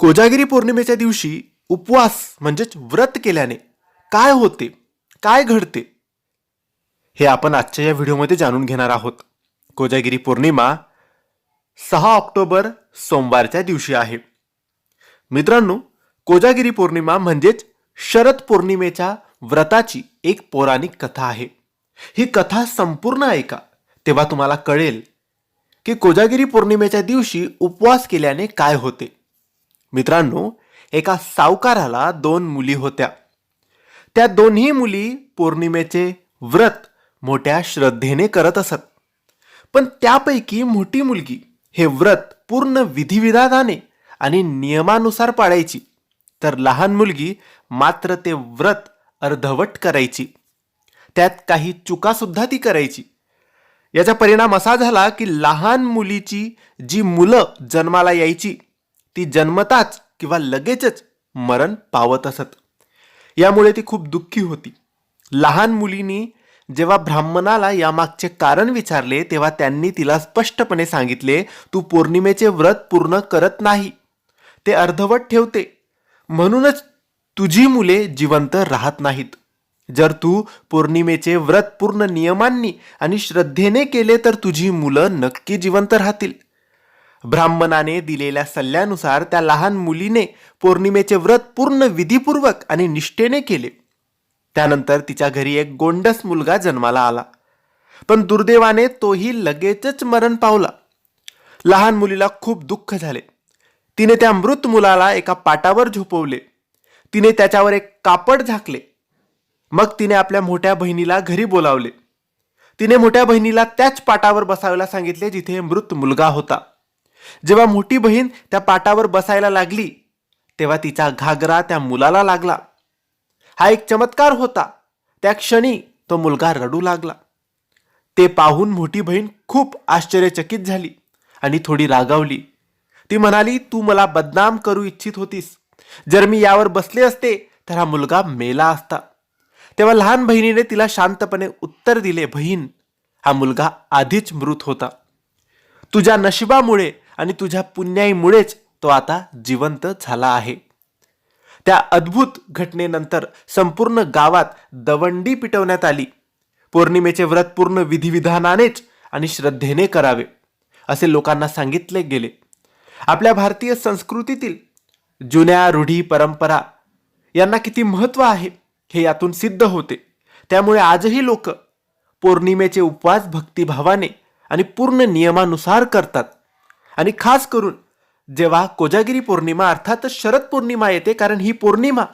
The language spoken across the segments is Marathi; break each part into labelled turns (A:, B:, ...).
A: कोजागिरी पौर्णिमेच्या दिवशी उपवास म्हणजेच व्रत केल्याने काय होते काय घडते हे आपण आजच्या या व्हिडिओमध्ये जाणून घेणार आहोत. कोजागिरी पौर्णिमा सहा ऑक्टोबर सोमवारच्या दिवशी आहे. मित्रांनो कोजागिरी पौर्णिमा म्हणजेच शरद पौर्णिमेच्या व्रताची एक पौराणिक कथा आहे. ही कथा संपूर्ण ऐका तेव्हा तुम्हाला कळेल की कोजागिरी पौर्णिमेच्या दिवशी उपवास केल्याने काय होते. मित्रांनो एका सावकाराला दोन मुली होत्या. त्या दोन्ही मुली पौर्णिमेचे व्रत मोठ्या श्रद्धेने करत असत. पण त्यापैकी मोठी मुलगी हे व्रत पूर्ण विधिविधानाने आणि नियमानुसार पाळायची. तर लहान मुलगी मात्र ते व्रत अर्धवट करायची. त्यात काही चुकासुद्धा ती करायची. याचा परिणाम असा झाला की लहान मुलीची जी मुलं जन्माला यायची ती जन्मताच किंवा लगेचच मरण पावत असत. यामुळे ती खूप दुःखी होती. लहान मुलीनी जेव्हा ब्राह्मणाला यामागचे कारण विचारले तेव्हा त्यांनी तिला स्पष्टपणे सांगितले तू पौर्णिमेचे व्रत पूर्ण करत नाही. ते अर्धवट ठेवते. म्हणूनच तुझी मुले जिवंत राहत नाहीत. जर तू पौर्णिमेचे व्रत पूर्ण नियमांनी आणि श्रद्धेने केले तर तुझी मुलं नक्की जिवंत राहतील. ब्राह्मणाने दिलेल्या सल्ल्यानुसार त्या लहान मुलीने पौर्णिमेचे व्रत पूर्ण विधीपूर्वक आणि निष्ठेने केले. त्यानंतर तिच्या घरी एक गोंडस मुलगा जन्माला आला. पण दुर्दैवाने तोही लगेचच मरण पावला. लहान मुलीला खूप दुःख झाले. तिने त्या मृत मुलाला एका पाटावर झोपवले. तिने त्याच्यावर एक कापड झाकले. मग तिने आपल्या मोठ्या बहिणीला घरी बोलावले. तिने मोठ्या बहिणीला त्याच पाटावर बसायला सांगितले जिथे मृत मुलगा होता. जेव्हा मोठी बहीण त्या पाटावर बसायला लागली तेव्हा तिचा घागरा त्या मुलाला लागला. हा एक चमत्कार होता. त्या क्षणी तो मुलगा रडू लागला. ते पाहून मोठी बहीण खूप आश्चर्यचकित झाली आणि थोडी रागावली. ती म्हणाली तू मला बदनाम करू इच्छित होतीस. जर मी यावर बसले असते तर हा मुलगा मेला असता. तेव्हा लहान बहिणीने तिला शांतपणे उत्तर दिले बहीण हा मुलगा आधीच मृत होता. तुझ्या नशिबामुळे आणि तुझ्या पुण्याईमुळेच तो आता जिवंत झाला आहे. त्या अद्भुत घटनेनंतर संपूर्ण गावात दवंडी पिटवण्यात आली. पौर्णिमेचे व्रत पूर्ण विधिविधानानेच आणि श्रद्धेने करावे असे लोकांना सांगितले गेले. आपल्या भारतीय संस्कृतीतील जुन्या रूढी परंपरा यांना किती महत्त्व आहे हे यातून सिद्ध होते. त्यामुळे आजही लोक पौर्णिमेचे उपवास भक्तिभावाने आणि पूर्ण नियमानुसार करतात. आणि खास करून जेव्हा कोजागिरी पौर्णिमा अर्थातच शरद पौर्णिमा येते कारण ही पौर्णिमा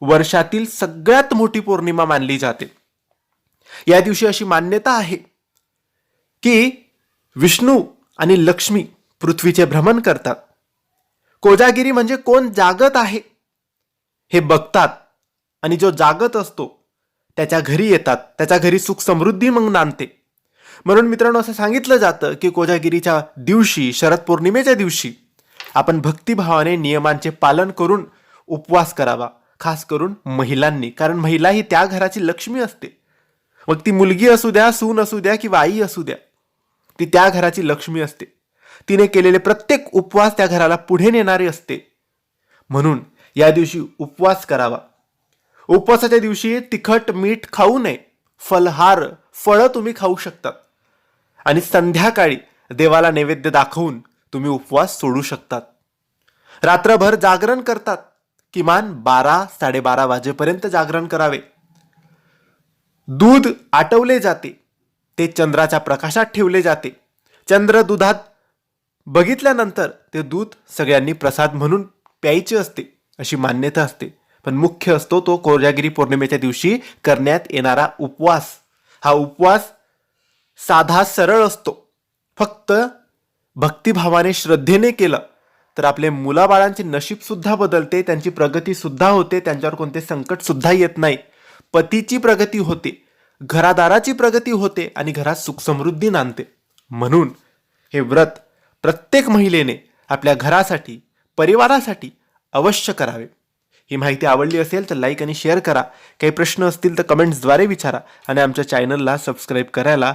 A: वर्षातील सगळ्यात मोठी पौर्णिमा मानली जाते. या दिवशी अशी मान्यता आहे की विष्णू आणि लक्ष्मी पृथ्वीचे भ्रमण करतात. कोजागिरी म्हणजे कोण जागत आहे हे बघतात आणि जो जागत असतो त्याच्या घरी येतात त्याच्या घरी सुख समृद्धी मग नांदते. म्हणून मित्रांनो असं सांगितलं जातं की कोजागिरीच्या दिवशी शरद पौर्णिमेच्या दिवशी आपण भक्तिभावाने नियमांचे पालन करून उपवास करावा खास करून महिलांनी. कारण महिला ही त्या घराची लक्ष्मी असते. मग ती मुलगी असू द्या सून असू द्या किंवा आई असू द्या ती त्या घराची लक्ष्मी असते. तिने केलेले प्रत्येक उपवास त्या घराला पुढे नेणारे असते. म्हणून या दिवशी उपवास करावा. उपवासाच्या दिवशी तिखट मीठ खाऊ नये. फलहार फळं तुम्ही खाऊ शकतात. आणि संध्याकाळी देवाला नैवेद्य दाखवून तुम्ही उपवास सोडू शकतात. रात्रभर जागरण करतात. किमान बारा साडेबारा वाजेपर्यंत जागरण करावे. दूध आटवले जाते. ते चंद्राच्या प्रकाशात ठेवले जाते. चंद्र दुधात बघितल्यानंतर ते दूध सगळ्यांनी प्रसाद म्हणून प्यायचे असते अशी मान्यता असते. पण मुख्य असतो तो कोजागिरी पौर्णिमेच्या दिवशी करण्यात येणारा उपवास. हा उपवास साधा सरळ असतो. फक्त भक्तिभावाने श्रद्धेने केलं तर आपले मुलाबाळांचे नशीबसुद्धा बदलते त्यांची प्रगतीसुद्धा होते त्यांच्यावर कोणते संकटसुद्धा येत नाही. पतीची प्रगती होते घरादाराची प्रगती होते आणि घरात सुखसमृद्धी नांदते. म्हणून हे व्रत प्रत्येक महिलेने आपल्या घरासाठी परिवारासाठी अवश्य करावे. ही माहिती आवडली असेल तर लाईक आणि शेअर करा. काही प्रश्न असतील तर कमेंट्सद्वारे विचारा आणि आमच्या चॅनलला सबस्क्राईब करायला